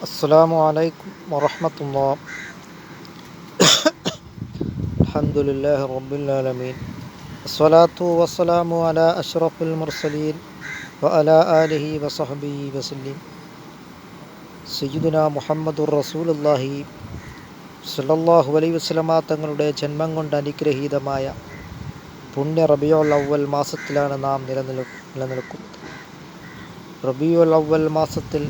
السلام عليكم ورحمة الله الحمد لله رب العالمين الصلاة والسلام على أشرف المرسلين وعلى آله وصحبه وسلم സയ്യിദുന മുഹമ്മദുർ റസൂലുള്ളാഹി സല്ലല്ലാഹു അലൈഹി വസല്ലമ തങ്ങളുടെ ജന്മം കൊണ്ട് അനുഗ്രഹീതമായ പുണ്യ റബിയുൽ അവ്വൽ മാസത്തിലാണ് നാം നിലനിൽ നിലനിൽക്കുന്നത് റബിയുൽ അവ്വൽ മാസത്തിൽ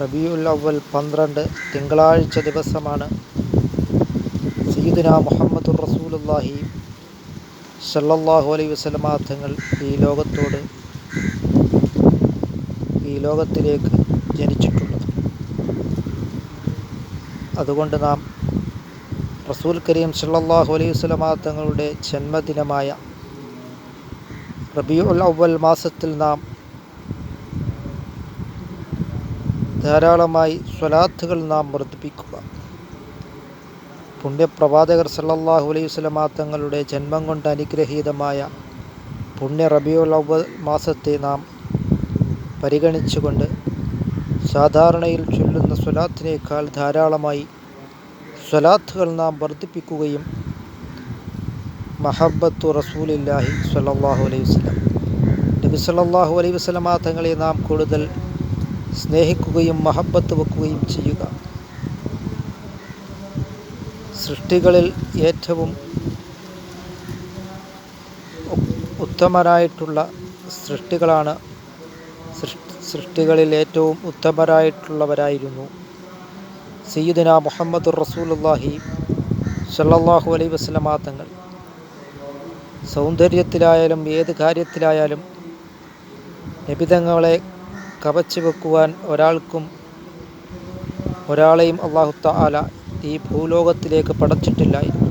റബിയുൽ അവൽ പന്ത്രണ്ട് തിങ്കളാഴ്ച ദിവസമാണ് സീദുന മുഹമ്മദ് റസൂലുള്ളാഹി സല്ലല്ലാഹു അലൈഹി വസല്ലമ തങ്ങൾ ഈ ലോകത്തോട് ഈ ലോകത്തിലേക്ക് ജനിച്ചിട്ടുള്ളത്. അതുകൊണ്ട് നാം റസൂൽ കരീം സല്ലല്ലാഹു അലൈഹി വസ്ലമാങ്ങളുടെ ജന്മദിനമായ റബിയുൽ അവൽ മാസത്തിൽ നാം ധാരാളമായി സ്വലാത്തുകൾ നാം വർദ്ധിപ്പിക്കുക. പുണ്യപ്രവാചകർ സല്ലാഹു അലൈഹി വസല്ലമ തങ്ങളുടെ ജന്മം കൊണ്ട് അനുഗ്രഹീതമായ പുണ്യ റബിയുൽ അവ്വൽ മാസത്തെ നാം പരിഗണിച്ചുകൊണ്ട് സാധാരണയിൽ ചൊല്ലുന്ന സ്വലാത്തിനേക്കാൾ ധാരാളമായി സ്വലാത്തുകൾ നാം വർദ്ധിപ്പിക്കുകയും മഹബത്തു റസൂലില്ലാഹി സല്ലാഹു അലൈഹി വസല്ലം. നബി സല്ലാഹു അലൈഹി വസല്ലമ തങ്ങളെ നാം കൂടുതൽ സ്നേഹിക്കുകയും മഹബത്ത് വെക്കുകയും ചെയ്യുക. സൃഷ്ടികളിൽ ഏറ്റവും ഉത്തമരായിട്ടുള്ള സൃഷ്ടികളാണ് സൃഷ്ടികളിൽ ഏറ്റവും ഉത്തമരായിട്ടുള്ളവരായിരുന്നു. സയ്യിദുന മുഹമ്മദ് റസൂലുള്ളാഹി സല്ലാഹു അലൈ വസല്ലമ തങ്ങൾ. സൗന്ദര്യത്തിലായാലും ഏത് കാര്യത്തിലായാലും നബിതങ്ങളെ കവച്ചു വെക്കുവാൻ ഒരാൾക്കും ഒരാളെയും അള്ളാഹു തആല ഈ ഭൂലോകത്തിലേക്ക് പടച്ചിട്ടില്ലായിരുന്നു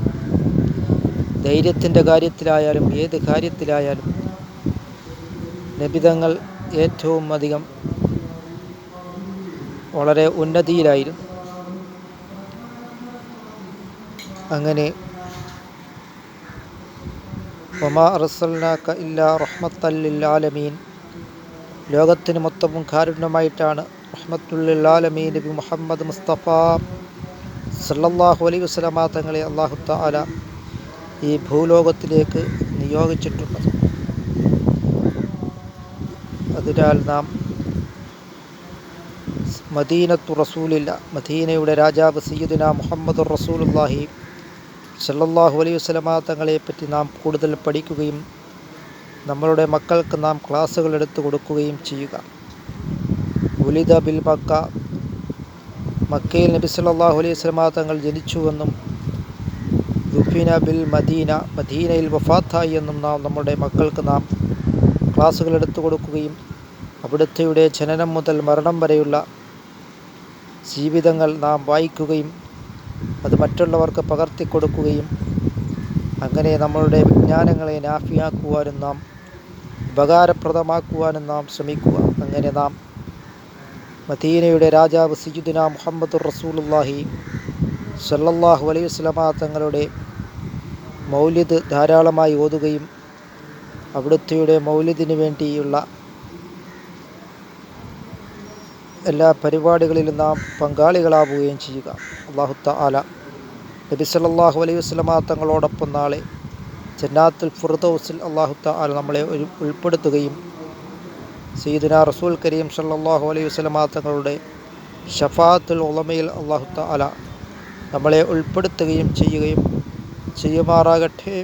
ധൈര്യത്തിന്റെ കാര്യത്തിലായാലും ഏത് കാര്യത്തിലായാലും നബിതങ്ങൾ ഏറ്റവും അധികം വളരെ ഉന്നതിയിലായിരുന്നു. അങ്ങനെ ഒമാ റസൽനാക്ക ഇല്ല റഹ്മത്തല്ലിൽ ആലമീൻ. ലോകത്തിന് മൊത്തവും കാരുണ്യമായിട്ടാണ് റഹ്മത്തുല്ലാലമീ നബി മുഹമ്മദ് മുസ്തഫ സല്ലാഹു അലൈ വസല്ലമ തങ്ങളെ അള്ളാഹു താല ഈ ഭൂലോകത്തിലേക്ക് നിയോഗിച്ചിട്ടുള്ളത്. അതിനാൽ നാം മദീനത്തു റസൂലില്ല മദീനയുടെ രാജാവ് സയ്യദിന മുഹമ്മദ് റസൂലുല്ലാഹി സല്ലല്ലാഹു അലൈഹി വസല്ലമ തങ്ങളെപ്പറ്റി നാം കൂടുതൽ പഠിക്കുകയും നമ്മളുടെ മക്കൾക്ക് നാം ക്ലാസ്സുകൾ എടുത്തു കൊടുക്കുകയും ചെയ്യുക. ഉലിദ ബിൽ മക്ക. മക്കയിൽ നബി സല്ലല്ലാഹു അലൈഹി വസല്ലമ തങ്ങൾ ജനിച്ചുവെന്നും ദുഫിന ബിൽ മദീന മദീനയിൽ വഫാത്തായി എന്നും നാം നമ്മുടെ മക്കൾക്ക് നാം ക്ലാസ്സുകൾ എടുത്തു കൊടുക്കുകയും അവിടുത്തെയുടെ ജനനം മുതൽ മരണം വരെയുള്ള ജീവിതങ്ങൾ നാം വായിക്കുകയും അത് മറ്റുള്ളവർക്ക് പകർത്തി കൊടുക്കുകയും അങ്ങനെ നമ്മളുടെ വിജ്ഞാനങ്ങളെ നാഫിയാക്കുവാനും നാം ഉപകാരപ്രദമാക്കുവാനും നാം ശ്രമിക്കുക. അങ്ങനെ നാം മദീനയുടെ രാജാവ് സിജുദിന മുഹമ്മദ് റസൂലുള്ളാഹി സല്ലല്ലാഹു അലൈഹി വസല്ലമ തങ്ങളുടെ മൗലിദ് ധാരാളമായി ഓതുകയും അവിടുത്തെയുടെ മൗലിദിന് വേണ്ടിയുള്ള എല്ലാ പരിപാടികളിലും നാം പങ്കാളികളാവുകയും ചെയ്യുക. അള്ളാഹു തആല നബി സല്ലല്ലാഹു അലൈഹി വസല്ലമ തങ്ങളോടൊപ്പം നാളെ ജന്നാത്തുൽ ഫിർദൗസിൽ അള്ളാഹു തആല നമ്മളെ ഒരു ഉൾപ്പെടുത്തുകയും സീദുന റസൂൽ കരീം സല്ലാഹു അലൈഹി വസ്ലമ തങ്ങളുടെ ഷഫാത്തുൽ ഉളമയിൽ അള്ളാഹു താല നമ്മളെ ഉൾപ്പെടുത്തുകയും ചെയ്യുകയും ചെയ്യുമാറാകട്ടെ.